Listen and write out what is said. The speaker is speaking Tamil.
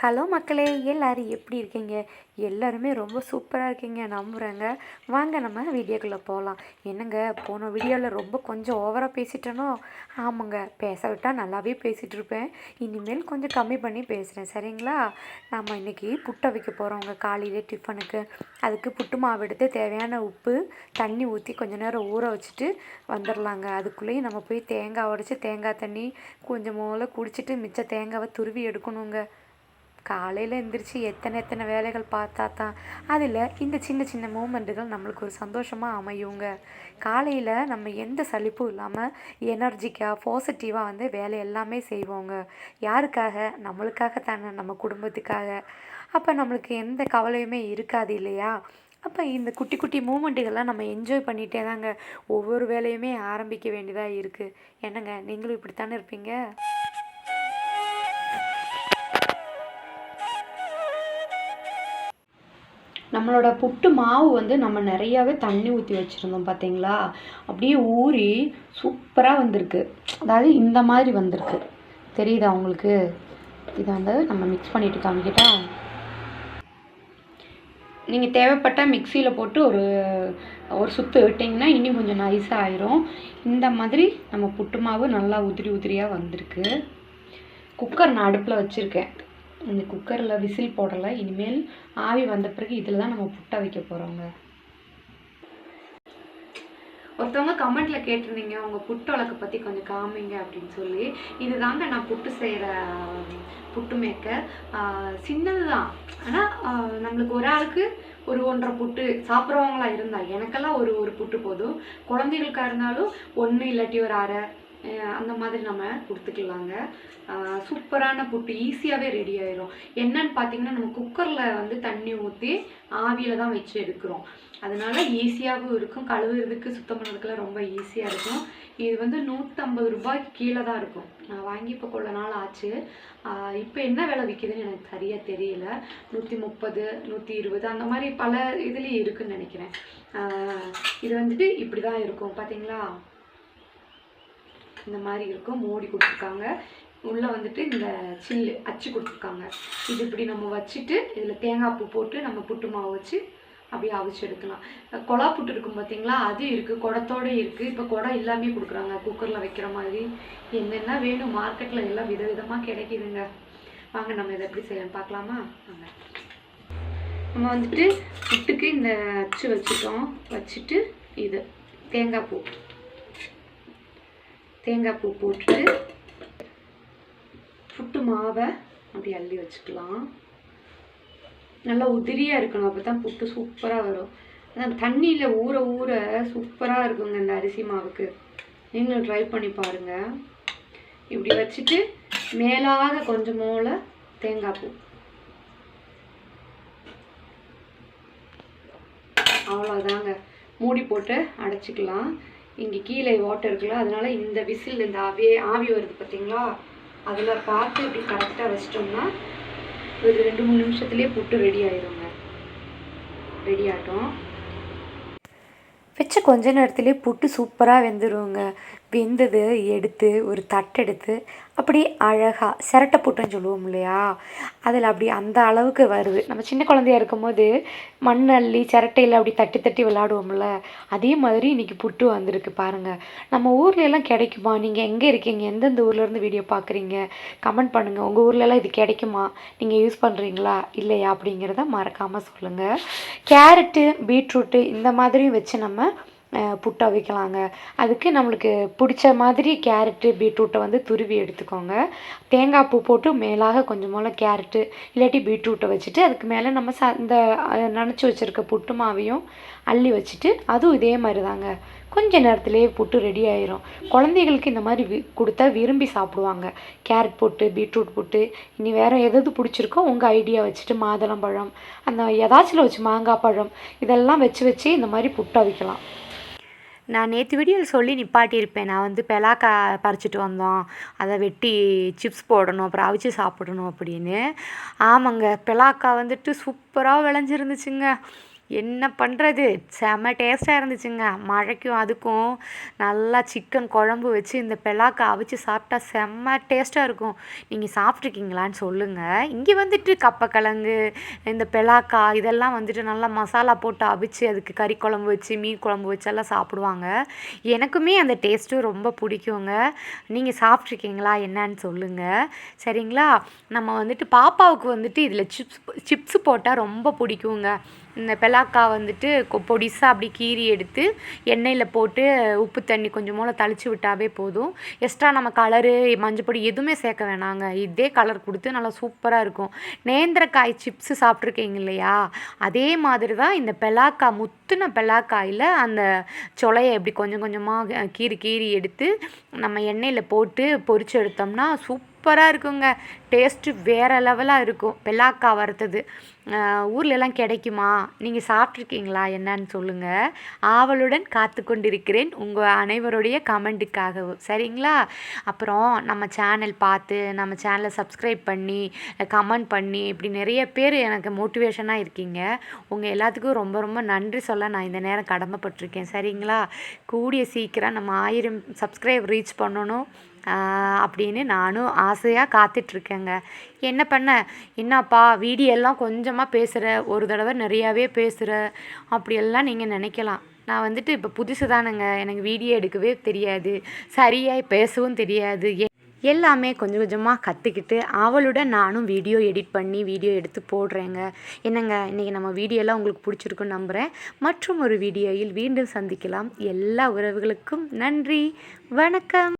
ஹலோ மக்களே எல்லோரும் எப்படி இருக்கீங்க? எல்லாருமே ரொம்ப சூப்பராக இருக்கீங்க நம்புகிறேங்க வாங்க நம்ம வீடியோக்குள்ளே போகலாம் என்னங்க போன வீடியோவில் ரொம்ப கொஞ்சம் ஓவராக பேசிட்டேனோ? ஆமாங்க பேச விட்டால் நல்லாவே பேசிகிட்டு இருப்பேன். இனிமேல் கொஞ்சம் கம்மி பண்ணி பேசுகிறேன் சரிங்களா? நம்ம இன்றைக்கி புட்டை வைக்க போகிறோங்க காலையிலே டிஃபனுக்கு. அதுக்கு புட்டு மாவு எடுத்து தேவையான உப்பு தண்ணி ஊற்றி கொஞ்ச நேரம் ஊற வச்சுட்டு வந்துடலாங்க அதுக்குள்ளேயும் நம்ம போய் தேங்காய் உடச்சி தேங்காய் தண்ணி கொஞ்சம் மூல குடிச்சிட்டு மிச்ச தேங்காவை துருவி எடுக்கணுங்க. காலையில் எந்திரிச்சு எத்தனை எத்தனை வேலைகள் பார்த்தா தான் அதில் இந்த சின்ன சின்ன மூமெண்ட்டுகள் நம்மளுக்கு ஒரு சந்தோஷமாக அமையுங்க. காலையில் நம்ம எந்த சலிப்பும் இல்லாமல் எனர்ஜிக்காக பாசிட்டிவாக வந்து வேலை எல்லாமே செய்வோங்க. யாருக்காக? நம்மளுக்காக தானே நம்ம குடும்பத்துக்காக. அப்போ நம்மளுக்கு எந்த கவலையுமே இருக்காது இல்லையா? அப்போ இந்த குட்டி குட்டி மூமெண்ட்டுகள்லாம் நம்ம என்ஜாய் பண்ணிகிட்டே தாங்க ஒவ்வொரு வேலையுமே ஆரம்பிக்க வேண்டியதாக இருக்குது என்னங்க நீங்களும் இப்படித்தானே இருப்பீங்க? நம்மளோட புட்டு மாவு வந்து நம்ம நிறையாவே தண்ணி ஊற்றி வச்சுருந்தோம் பார்த்தீங்களா அப்படியே ஊறி சூப்பராக வந்திருக்கு. அதாவது இந்த மாதிரி வந்திருக்கு. தெரியுதா உங்களுக்கு? இதை வந்து நம்ம மிக்ஸ் பண்ணிட்டு காமிக்கிட்டா? நீங்கள் தேவைப்பட்டால் மிக்சியில் போட்டு ஒரு ஒரு சுற்று விட்டிங்கன்னா இன்னும் கொஞ்சம் நைஸாக ஆயிரும். இந்த மாதிரி நம்ம புட்டு மாவு நல்லா உதிரி உதிரியாக வந்திருக்கு. குக்கர் நான் அடுப்பில் வச்சுருக்கேன். இந்த குக்கரில் விசில் போடலை. இனிமேல் ஆவி வந்த பிறகு இதில் தான் நம்ம புட்டை வைக்க போகிறோங்க ஒருத்தவங்க கமெண்ட்டில் கேட்டிருந்தீங்க உங்கள் புட்டு வழக்கு பற்றி கொஞ்சம் காமிங்க அப்படின்னு சொல்லி. இதுதாங்க நான் புட்டு செய்கிற புட்டு மேக்கர். சின்னது தான் ஆனால் நம்மளுக்கு ஒரு ஆளுக்கு ஒரு ஒன்றரை புட்டு சாப்பிட்றவங்களா இருந்தால் எனக்கெல்லாம் ஒரு ஒரு புட்டு போதும். குழந்தைகளுக்கா இருந்தாலும் ஒன்று இல்லாட்டி ஒரு அரை. அந்த மாதிரி நம்ம கொடுத்துக்கலாங்க. சூப்பரான புட்டு ஈஸியாகவே ரெடி ஆயிரும். என்னன்னு பார்த்தீங்கன்னா நம்ம குக்கரில் வந்து தண்ணி ஊற்றி ஆவியில் தான் வச்சு எடுக்கிறோம். அதனால ஈஸியாகவும் இருக்கும். கழுவுறதுக்கு சுத்தம் பண்ணுறதுக்குலாம் ரொம்ப ஈஸியாக இருக்கும். இது வந்து நூற்றம்பது ரூபாய்க்கு கீழே தான் இருக்கும். நான் வாங்கி இப்போ கொள்ள நாள் ஆச்சு. இப்போ என்ன விலை விற்கிதுன்னு எனக்கு சரியாக தெரியல. நூற்றி முப்பது நூற்றி இருபது அந்த மாதிரி பல இதுலேயும் இருக்குதுன்னு நினைக்கிறேன். இது வந்துட்டு இப்படி தான் இருக்கும். பார்த்தீங்களா இந்த மாதிரி இருக்கும் மூடி கொடுத்துருக்காங்க. உள்ளே வந்துட்டு இந்த சில்லு அச்சு கொடுத்துருக்காங்க. இது இப்படி நம்ம வச்சுட்டு இதில் தேங்காய் பூ போட்டு நம்ம புட்டு மாவு வச்சு அப்படியே அவிச்சு எடுக்கலாம். குழா புட்டு இருக்கும் பார்த்தீங்களா அது இருக்குது குடத்தோடு இருக்குது இப்போ குடம் எல்லாமே கொடுக்குறாங்க. குக்கரில் வைக்கிற மாதிரி என்னென்ன வேணும்? மார்க்கெட்டில் எல்லாம் விதவிதமாக கிடைக்குதுங்க. வாங்க நம்ம இதை எப்படி செய்யலாம் பார்க்கலாமா? வாங்க. நம்ம வந்துட்டு புட்டுக்கு இந்த அச்சு வச்சுட்டோம். வச்சுட்டு இது தேங்காய் பூ. தேங்காய் பூ போட்டுட்டு புட்டு மாவை அப்படி அள்ளி வச்சுக்கலாம். நல்லா உதிரியாக இருக்கணும் அப்போ தான் புட்டு சூப்பராக வரும். அதான் தண்ணியில் ஊற ஊற சூப்பராக இருக்குங்க இந்த அரிசி மாவுக்கு. நீங்களும் ட்ரை பண்ணி பாருங்கள் இப்படி வச்சுட்டு மேலாக கொஞ்சம் தேங்காய் பூ. அவ்வளோதாங்க மூடி போட்டு அடைச்சிக்கலாம். இங்கே கீழே வாட்டர் இருக்குல்ல அதனால் இந்த விசில் இந்த ஆவியே ஆவி வருது பார்த்தீங்களா அதில் பார்த்து இப்படி கரெக்டாக வச்சிட்டோம்னா ஒரு ரெண்டு மூணு நிமிஷத்துலேயே புட்டு ரெடி ஆயிடுங்க. ரெடி ஆகட்டும். வச்ச கொஞ்ச நேரத்துலேயே புட்டு சூப்பராக வெந்துருங்க. வெந்தது எடுத்து ஒரு தட்டெடுத்து அப்படி அழகாக சிரட்டை புட்டுன்னு சொல்லுவோம் இல்லையா? அதில் அப்படி அந்த அளவுக்கு வருது. நம்ம சின்ன குழந்தையா இருக்கும்போது மண் அள்ளி சிரட்டையில் அப்படி தட்டி தட்டி விளாடுவோம்ல அதே மாதிரி இன்றைக்கி புட்டு வந்திருக்கு பாருங்கள் நம்ம ஊர்லெலாம் கிடைக்குமா? நீங்கள் எங்கே இருக்கீங்க? எந்தெந்த ஊர்லேருந்து வீடியோ பார்க்குறீங்க? கமெண்ட் பண்ணுங்கள் உங்கள் ஊர்லெலாம் இது கிடைக்குமா? நீங்கள் யூஸ் பண்ணுறீங்களா இல்லையா? அப்படிங்கிறத மறக்காமல் சொல்லுங்கள் கேரட்டு பீட்ரூட்டு இந்த மாதிரியும் வச்சு நம்ம புட்டு வைக்கலாங்க. அதுக்கு நம்மளுக்கு பிடிச்ச மாதிரி கேரட்டு பீட்ரூட்டை வந்து துருவி எடுத்துக்கோங்க. தேங்காய் பூ போட்டு மேலாக கொஞ்சம் கேரட்டு இல்லாட்டி பீட்ரூட்டை வச்சுட்டு அதுக்கு மேலே நம்ம ச இந்த நினச்சி வச்சுருக்க புட்டு மாவையும் அள்ளி வச்சுட்டு அதுவும் இதே மாதிரி தாங்க கொஞ்ச நேரத்திலேயே புட்டு ரெடி ஆயிரும். குழந்தைகளுக்கு இந்த மாதிரி வி கொடுத்தா விரும்பி சாப்பிடுவாங்க. கேரட் போட்டு பீட்ரூட் போட்டு இனி வேறு எதாவது பிடிச்சிருக்கோ உங்கள் ஐடியா வச்சுட்டு மாதுளம்பழம் அந்த ஏதாச்சும் வச்சு மாங்காய் பழம் இதெல்லாம் வச்சு வச்சு இந்த மாதிரி புட்டை வைக்கலாம். நான் நேற்று வீடியோவில் சொல்லி நிப்பாட்டியிருப்பேன். நான் வந்து பெலாக்கா பறிச்சிட்டு வந்தோம். அதை வெட்டி சிப்ஸ் போடணும் அப்புறம் அவிச்சு சாப்பிடணும் அப்படின்னு. ஆமாங்க பெலாக்கா வந்துட்டு சூப்பராக விளைஞ்சிருந்துச்சுங்க. என்ன பண்ணுறது செம்ம டேஸ்ட்டாக இருந்துச்சுங்க. மழைக்கும் அதுக்கும் நல்லா சிக்கன் குழம்பு வச்சு இந்த பெலாக்கா அவிச்சு சாப்பிட்டா செம்ம டேஸ்ட்டாக இருக்கும். நீங்கள் சாப்பிட்ருக்கீங்களான்னு சொல்லுங்கள் இங்கே வந்துட்டு கப்பக்கிழங்கு இந்த பெலாக்கா இதெல்லாம் வந்துட்டு நல்லா மசாலா போட்டு அவிச்சு அதுக்கு கறி குழம்பு வச்சு மீன் குழம்பு வச்சு எல்லாம் சாப்பிடுவாங்க. எனக்குமே அந்த டேஸ்ட்டும் ரொம்ப பிடிக்குங்க. நீங்கள் சாப்பிட்ருக்கீங்களா என்னன்னு சொல்லுங்கள் சரிங்களா? நம்ம வந்துட்டு பாப்பாவுக்கு வந்துட்டு இதில் சிப்ஸ் சிப்ஸ் போட்டால் ரொம்ப பிடிக்குங்க. இந்த பெலாக்கா வந்துட்டு கொ பொடிசாக அப்படி கீறி எடுத்து எண்ணெயில் போட்டு உப்பு தண்ணி கொஞ்சம் தளிச்சு விட்டாவே போதும். எக்ஸ்ட்ரா நம்ம கலரு மஞ்சப்பொடி எதுவுமே சேர்க்க வேணாங்க. இதே கலர் கொடுத்து நல்லா சூப்பராக இருக்கும். நேந்திரக்காய் சிப்ஸு சாப்பிட்ருக்கீங்க இல்லையா? அதே மாதிரி தான் இந்த பெலாக்கா குத்துன பெலாக்காயில் அந்த சொலையை இப்படி கொஞ்சம் கொஞ்சமாக கீறி கீறி எடுத்து நம்ம எண்ணெயில் போட்டு பொரிச்சு எடுத்தோம்னா சூப்பராக இருக்குங்க. டேஸ்ட்டு வேறு லெவலாக இருக்கும். பெலாக்கா வறுத்தது. ஊர்லெலாம் கிடைக்குமா? நீங்கள் சாப்பிட்ருக்கீங்களா என்னன்னு சொல்லுங்கள் ஆவலுடன் காத்து கொண்டிருக்கிறேன். உங்கள் அனைவருடைய கமெண்ட்டுக்காகவும் சரிங்களா? அப்புறம் நம்ம சேனல் பார்த்து நம்ம சேனலை சப்ஸ்கிரைப் பண்ணி கமெண்ட் பண்ணி இப்படி நிறைய பேர் எனக்கு மோட்டிவேஷனாக இருக்கீங்க. உங்கள் எல்லாத்துக்கும் ரொம்ப ரொம்ப நன்றி சொல்ல நான் இந்த நேரம் கடமைப்பட்டிருக்கேன். சரிங்களா? கூடிய சீக்கிரம் நம்ம ஆயிரம் சப்ஸ்கிரைப் ரீச் பண்ணணும் அப்படின்னு நானும் ஆசையாக காத்துட்ருக்கேங்க. என்ன பண்ண? என்னப்பா வீடியோ எல்லாம் கொஞ்சமாக பேசுகிற ஒரு தடவை நிறையாவே பேசுகிற அப்படியெல்லாம் நீங்கள் நினைக்கலாம். நான் வந்துட்டு இப்போ புதுசு தானுங்க எனக்கு வீடியோ எடுக்கவே தெரியாது. சரியாக பேசவும் தெரியாது. எல்லாமே கொஞ்சம் கொஞ்சமாக கற்றுக்கிட்டு அவளுடன் நானும் வீடியோ எடிட் பண்ணி வீடியோ எடுத்து போடுறேங்க. என்னங்க இன்றைக்கி நம்ம வீடியோலாம் உங்களுக்கு பிடிச்சிருக்குன்னு நம்புகிறேன் மற்றும் ஒரு வீடியோவில் மீண்டும் சந்திக்கலாம். எல்லா உறவுகளுக்கும் நன்றி. வணக்கம்.